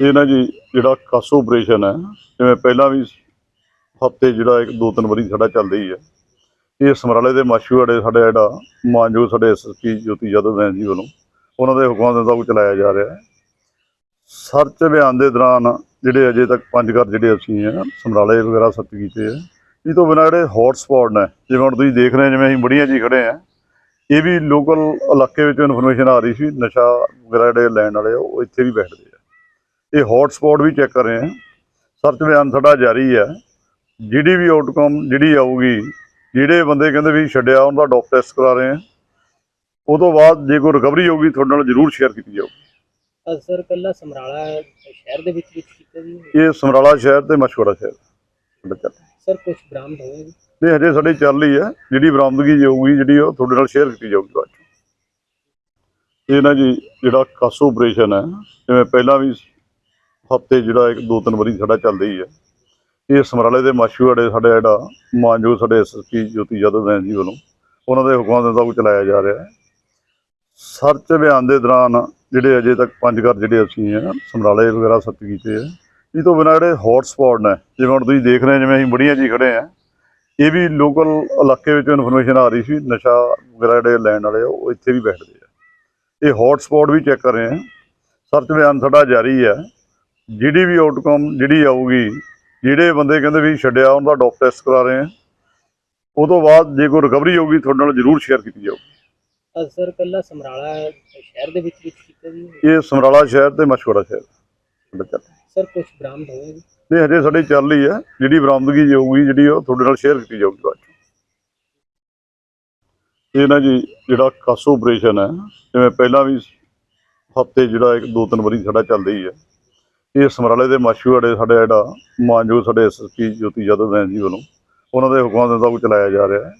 ਇਹ ਨਾ ਜੀ ਜਿਹੜਾ ਕਾਸੋ ਆਪਰੇਸ਼ਨ ਹੈ, ਜਿਵੇਂ ਪਹਿਲਾਂ ਵੀ ਹਫ਼ਤੇ ਜਿਹੜਾ ਇੱਕ ਦੋ ਤਿੰਨ ਵਾਰੀ ਸਾਡਾ ਚੱਲਦਾ ਹੀ ਹੈ। ਇਹ ਸਮਰਾਲੇ ਦੇ ਮਾਛੂਵਾੜੇ ਸਾਡੇ ਜਿਹੜਾ ਮਾਨਯੋਗ ਸਾਡੇ ਐਸਐਸਪੀ ਜੋਤੀ ਯਾਦਵ ਵੈਨ ਜੀ ਵੱਲੋਂ ਉਹਨਾਂ ਦੇ ਹੁਕਮਾਂ ਦੇ ਮੁਤਾਬਕ ਚਲਾਇਆ ਜਾ ਰਿਹਾ ਹੈ। ਸਰਚ ਅਭਿਆਨ ਦੇ ਦੌਰਾਨ ਜਿਹੜੇ ਅਜੇ ਤੱਕ ਪੰਜ ਘਰ ਜਿਹੜੇ ਅਸੀਂ ਆ, ਸਮਰਾਲੇ ਵਗੈਰਾ ਸਰਚ ਕੀਤੇ ਆ, ਇਹ ਤੋਂ ਬਿਨਾਂ ਜਿਹੜੇ ਹੌਟ ਸਪੌਟ ਨੇ, ਜਿਵੇਂ ਹੁਣ ਤੁਸੀਂ ਦੇਖ ਰਹੇ ਜਿਵੇਂ ਅਸੀਂ ਬੜੀਆਂ ਜੀ ਖੜੇ ਆ, ਇਹ ਵੀ ਲੋਕਲ ਇਲਾਕੇ ਵਿੱਚ ਇਨਫੋਰਮੇਸ਼ਨ ਆ ਰਹੀ ਸੀ, ਨਸ਼ਾ ਵਗੈਰਾ ਜਿਹੜੇ ਲੈਣ ਵਾਲੇ ਆ, ਉਹ ਇੱਥੇ ਵੀ ਬੈਠਦੇ ਆ। ਇਹ ਹੌਟ ਸਪੌਟ ਵੀ ਚੈੱਕ ਕਰ ਰਹੇ ਆ ਸਰਚ ਅਭਿਆਨ ਸਾਡਾ ਜਾਰੀ ਹੈ। ਜਿਹੜੀ ਵੀ ਆਊਟਕਮ ਜਿਹੜੀ ਆਊਗੀ ਜਿਹੜੇ ਬੰਦੇ ਕਹਿੰਦੇ ਵੀ ਛੱਡਿਆ ਉਹਨਾਂ ਦਾ ਡੋਪ ਟੈਸਟ ਕਰਾ ਰਹੇ ਆ ਉਹ ਤੋਂ ਬਾਅਦ ਜੇ ਕੋਈ ਰਿਕਵਰੀ ਹੋਊਗੀ ਤੁਹਾਡੇ ਨਾਲ ਜ਼ਰੂਰ ਸ਼ੇਅਰ ਕੀਤੀ ਜਾਊਗੀ। ਅਸਰ ਕੱਲਾ ਸਮਰਾਲਾ ਸ਼ਹਿਰ ਦੇ ਵਿੱਚ ਵਿੱਚ ਕੀਤਾ ਜੀ? ਇਹ ਸਮਰਾਲਾ ਸ਼ਹਿਰ ਤੇ ਮਛਵਾੜਾ ਸ਼ਹਿਰ। ਸਰ ਕੁਝ ਬਰਾਮਦ ਹੋਇਆ ਜੀ? ਨਹੀਂ ਹਜੇ ਸਾਡੀ ਚੱਲ ਰਹੀ ਹੈ। ਜਿਹੜੀ ਬਰਾਮਦਗੀ ਜਾਊਗੀ ਜਿਹੜੀ ਉਹ ਤੁਹਾਡੇ ਨਾਲ ਸ਼ੇਅਰ ਕੀਤੀ ਜਾਊਗੀ ਬਾਅਦ 'ਚ। ਇਹ ਨਾ ਜੀ ਜਿਹੜਾ ਕਾਸੋ ਆਪਰੇਸ਼ਨ ਹੈ ਜਿਵੇਂ ਪਹਿਲਾਂ ਵੀ ਹਫ਼ਤੇ ਜਿਹੜਾ ਇੱਕ ਦੋ ਤਿੰਨ ਵਾਰੀ ਸਾਡਾ ਚੱਲਦਾ ਹੀ ਹੈ ਇਹ ਸਮਰਾਲੇ ਦੇ ਮਾਛੂਵਾੜੇ ਸਾਡੇ ਜਿਹੜਾ ਮਾਨਯੋਗ ਸਾਡੇ ਐਸਐਸਪੀ ਜੋਤੀ ਯਾਦਵ ਜੀ ਵੱਲੋਂ ਉਹਨਾਂ ਦੇ ਹੁਕਮਾਂ ਦੇ ਮੁਤਾਬਕ ਚਲਾਇਆ ਜਾ ਰਿਹਾ ਹੈ। ਸਰਚ ਅਭਿਆਨ ਦੇ ਦੌਰਾਨ ਜਿਹੜੇ ਅਜੇ ਤੱਕ ਪੰਜ ਘਰ ਜਿਹੜੇ ਅਸੀਂ ਆ, ਸਮਰਾਲੇ ਵਗੈਰਾ ਸਰਚ ਕੀਤੇ ਆ, ਇਹ ਤੋਂ ਬਿਨਾਂ ਜਿਹੜੇ ਹੌਟ ਸਪੌਟ ਨੇ, ਜਿਵੇਂ ਹੁਣ ਤੁਸੀਂ ਦੇਖ ਰਹੇ ਜਿਵੇਂ ਅਸੀਂ ਬੜੀਆਂ ਜੀ ਖੜੇ ਆ, ਇਹ ਵੀ ਲੋਕਲ ਇਲਾਕੇ ਵਿੱਚ ਇਨਫੋਰਮੇਸ਼ਨ ਆ ਰਹੀ ਸੀ, ਨਸ਼ਾ ਵਗੈਰਾ ਜਿਹੜੇ ਲੈਣ ਵਾਲੇ ਆ, ਉਹ ਇੱਥੇ ਵੀ ਬੈਠਦੇ ਆ। ਇਹ ਹੌਟ ਸਪੌਟ ਵੀ ਚੈੱਕ ਕਰ ਰਹੇ ਆ। ਸਰਚ ਅਭਿਆਨ ਸਾਡਾ ਜਾਰੀ ਹੈ ਜਿਹੜੀ ਵੀ ਆਊਟਕਮ ਜਿਹੜੀ ਆਊਗੀ ਜਿਹੜੇ ਬੰਦੇ ਕਹਿੰਦੇ ਵੀ ਛੱਡਿਆ ਉਹਨਾਂ ਦਾ ਡੋਪ ਟੈਸਟ ਕਰਾ ਰਹੇ ਆ ਉਹ ਤੋਂ ਬਾਅਦ ਜੇ ਕੋਈ ਰਿਕਵਰੀ ਹੋਊਗੀ ਤੁਹਾਡੇ ਨਾਲ ਜ਼ਰੂਰ ਸ਼ੇਅਰ ਕੀਤੀ ਜਾਊਗੀ। ਅਸਰ ਕੱਲਾ ਸਮਰਾਲਾ ਸ਼ਹਿਰ ਦੇ ਵਿੱਚ ਵਿੱਚ ਕੀਤਾ ਜੀ? ਇਹ ਸਮਰਾਲਾ ਸ਼ਹਿਰ ਤੇ ਮਛਵਾੜਾ ਸ਼ਹਿਰ। ਸਰ ਕੁਝ ਬਰਾਮਦ ਹੋਇਆ ਜੀ? ਨਹੀਂ ਹਜੇ ਸਾਡੀ ਚੱਲ ਰਹੀ ਹੈ। ਜਿਹੜੀ ਬਰਾਮਦਗੀ ਜਾਊਗੀ ਜਿਹੜੀ ਉਹ ਤੁਹਾਡੇ ਨਾਲ ਸ਼ੇਅਰ ਕੀਤੀ ਜਾਊਗੀ ਬਾਅਦ। ਇਹ ਨਾ ਜੀ ਜਿਹੜਾ ਕਾਸੋ ਆਪਰੇਸ਼ਨ ਹੈ ਜਿਵੇਂ ਪਹਿਲਾਂ ਵੀ ਹਫ਼ਤੇ ਜਿਹੜਾ ਇੱਕ ਦੋ ਤਿੰਨ ਵਾਰੀ ਸਾਡਾ ਚੱਲਦਾ ਹੀ ਹੈ। ਇਹ ਸਮਰਾਲੇ ਦੇ ਮਾਛੂਵਾੜੇ ਸਾਡੇ ਜਿਹੜਾ ਮਾਨਯੋਗ ਸਾਡੇ ਐਸਐਸਪੀ ਜੋਤੀ ਯਾਦਵ ਵੈਨ ਜੀ ਵੱਲੋਂ, ਉਹਨਾਂ ਦੇ ਹੁਕਮਾਂ ਦੇ ਮੁਤਾਬਕ ਚਲਾਇਆ ਜਾ ਰਿਹਾ ਹੈ।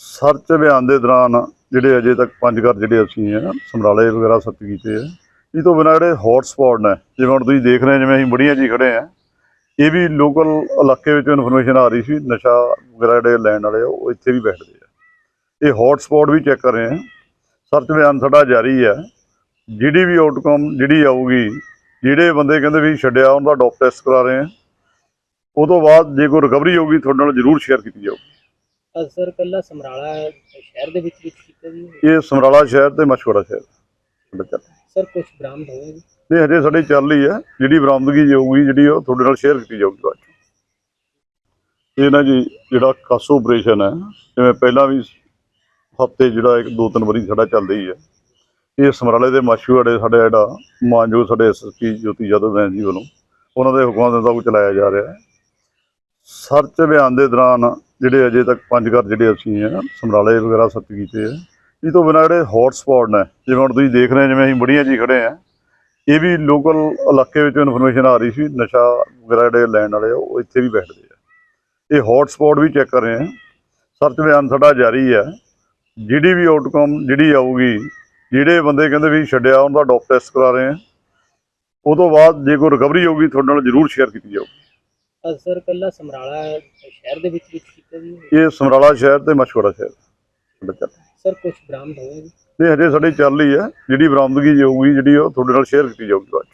ਸਰਚ ਅਭਿਆਨ ਦੇ ਦੌਰਾਨ ਜਿਹੜੇ ਅਜੇ ਤੱਕ ਪੰਜ ਘਰ ਜਿਹੜੇ ਅਸੀਂ ਆ, ਸਮਰਾਲੇ ਵਗੈਰਾ ਸਰਚ ਕੀਤੇ ਆ, ਇਹ ਤੋਂ ਬਿਨਾਂ ਜਿਹੜੇ ਹੌਟ ਸਪੌਟ ਨੇ, ਜਿਵੇਂ ਹੁਣ ਤੁਸੀਂ ਦੇਖ ਰਹੇ ਜਿਵੇਂ ਅਸੀਂ ਬੜੀਆਂ ਜੀ ਖੜੇ ਆ, ਇਹ ਵੀ ਲੋਕਲ ਇਲਾਕੇ ਵਿੱਚ ਇਨਫੋਰਮੇਸ਼ਨ ਆ ਰਹੀ ਸੀ, ਨਸ਼ਾ ਵਗੈਰਾ ਜਿਹੜੇ ਲੈਣ ਵਾਲੇ ਆ, ਉਹ ਇੱਥੇ ਵੀ ਬੈਠਦੇ ਆ। ਇਹ ਹੌਟ ਸਪੌਟ ਵੀ ਚੈੱਕ ਕਰ ਰਹੇ ਆ। ਸਰਚ ਅਭਿਆਨ ਸਾਡਾ ਜਾਰੀ ਹੈ ਜਿਹੜੀ ਵੀ ਆਊਟਕਮ ਜਿਹੜੀ ਆਊਗੀ ਜਿਹੜੇ ਬੰਦੇ ਕਹਿੰਦੇ ਵੀ ਛੱਡਿਆ ਉਹਨਾਂ ਦਾ ਡੋਪ ਟੈਸਟ ਕਰਾ ਰਹੇ ਆ। ਉਹ ਤੋਂ ਬਾਅਦ ਜੇ ਕੋਈ ਰਿਕਵਰੀ ਹੋਊਗੀ ਤੁਹਾਡੇ ਨਾਲ ਜ਼ਰੂਰ ਸ਼ੇਅਰ ਕੀਤੀ ਜਾਊਗੀ। ਅਸਰ ਕੱਲਾ ਸਮਰਾਲਾ ਸ਼ਹਿਰ ਦੇ ਵਿੱਚ ਵਿੱਚ ਕੀਤਾ ਜੀ? ਇਹ ਸਮਰਾਲਾ ਸ਼ਹਿਰ ਤੇ ਮਛਵਾੜਾ ਸ਼ਹਿਰ। ਸਰ ਕੁਝ ਬਰਾਮਦ ਹੋਇਆ ਜੀ? ਹਜੇ ਸਾਡੀ ਚੱਲ ਰਹੀ ਹੈ। ਜਿਹੜੀ ਬਰਾਮਦਗੀ ਜਾਊਗੀ ਜਿਹੜੀ ਉਹ ਤੁਹਾਡੇ ਨਾਲ ਸ਼ੇਅਰ ਕੀਤੀ ਜਾਊਗੀ ਬਾਅਦ। ਇਹ ਨਾ ਜੀ ਜਿਹੜਾ ਕਾਸੋ ਆਪਰੇਸ਼ਨ ਹੈ ਜਿਵੇਂ ਪਹਿਲਾਂ ਵੀ ਹਫ਼ਤੇ ਜਿਹੜਾ ਇੱਕ ਦੋ ਤਿੰਨ ਵਾਰੀ ਸਾਡਾ ਚੱਲਦਾ ਹੀ ਹੈ। ਇਹ ਸਮਰਾਲੇ ਦੇ ਮਾਛੂਵਾੜੇ ਸਾਡੇ ਜਿਹੜਾ ਮਾਨਯੋਗ ਸਾਡੇ ਐਸਐਸਪੀ ਜੋਤੀ ਯਾਦਵ ਵੈਨ ਜੀ ਵੱਲੋਂ, ਉਹਨਾਂ ਦੇ ਹੁਕਮਾਂ ਦੇ ਮੁਤਾਬਕ ਚਲਾਇਆ ਜਾ ਰਿਹਾ ਹੈ। ਸਰਚ ਅਭਿਆਨ ਦੇ ਦੌਰਾਨ ਜਿਹੜੇ ਅਜੇ ਤੱਕ ਪੰਜ ਘਰ ਜਿਹੜੇ ਅਸੀਂ ਆ, ਸਮਰਾਲੇ ਵਗੈਰਾ ਸਰਚ ਕੀਤੇ ਆ, ਇਹ ਤੋਂ ਬਿਨਾਂ ਜਿਹੜੇ ਹੌਟ ਸਪੌਟ ਨੇ, ਜਿਵੇਂ ਹੁਣ ਤੁਸੀਂ ਦੇਖ ਰਹੇ ਜਿਵੇਂ ਅਸੀਂ ਬੜੀਆਂ ਜੀ ਖੜੇ ਆ, ਇਹ ਵੀ ਲੋਕਲ ਇਲਾਕੇ ਵਿੱਚ ਇਨਫੋਰਮੇਸ਼ਨ ਆ ਰਹੀ ਸੀ, ਨਸ਼ਾ ਵਗੈਰਾ ਜਿਹੜੇ ਲੈਣ ਵਾਲੇ ਆ, ਉਹ ਇੱਥੇ ਵੀ ਬੈਠਦੇ ਆ। ਇਹ ਹੌਟ ਸਪੌਟ ਵੀ ਚੈੱਕ ਕਰ ਰਹੇ ਆ। ਸਰਚ ਅਭਿਆਨ ਸਾਡਾ ਜਾਰੀ ਹੈ ਜਿਹੜੀ ਵੀ ਆਊਟਕਮ ਜਿਹੜੀ ਆਊਗੀ ਜਿਹੜੇ ਬੰਦੇ ਕਹਿੰਦੇ ਵੀ ਛੱਡਿਆ ਉਹਨਾਂ ਦਾ ਡੋਪ ਟੈਸਟ ਕਰਾ ਰਹੇ ਆ। ਉਹ ਤੋਂ ਬਾਅਦ ਜੇ ਕੋਈ ਰਿਕਵਰੀ ਹੋਊਗੀ ਤੁਹਾਡੇ ਨਾਲ ਜ਼ਰੂਰ ਸ਼ੇਅਰ ਕੀਤੀ ਜਾਊਗੀ। ਅਸਰ ਕੱਲਾ ਸਮਰਾਲਾ ਸ਼ਹਿਰ ਦੇ ਵਿੱਚ ਵਿੱਚ ਕੀਤਾ ਜੀ? ਇਹ ਸਮਰਾਲਾ ਸ਼ਹਿਰ ਤੇ ਮਛਵਾੜਾ ਸ਼ਹਿਰ। ਸਰ ਕੁਝ ਬਰਾਮਦ ਹੋਇਆ ਜੀ? ਨਹੀਂ ਹਜੇ ਸਾਡੀ ਚੱਲ ਰਹੀ ਹੈ ਜਿਹੜੀ ਬਰਾਮਦਗੀ ਜਾਊਗੀ ਜਿਹੜੀ ਉਹ ਤੁਹਾਡੇ ਨਾਲ ਸ਼ੇਅਰ ਕੀਤੀ ਜਾਊਗੀ ਬਾਅਦ।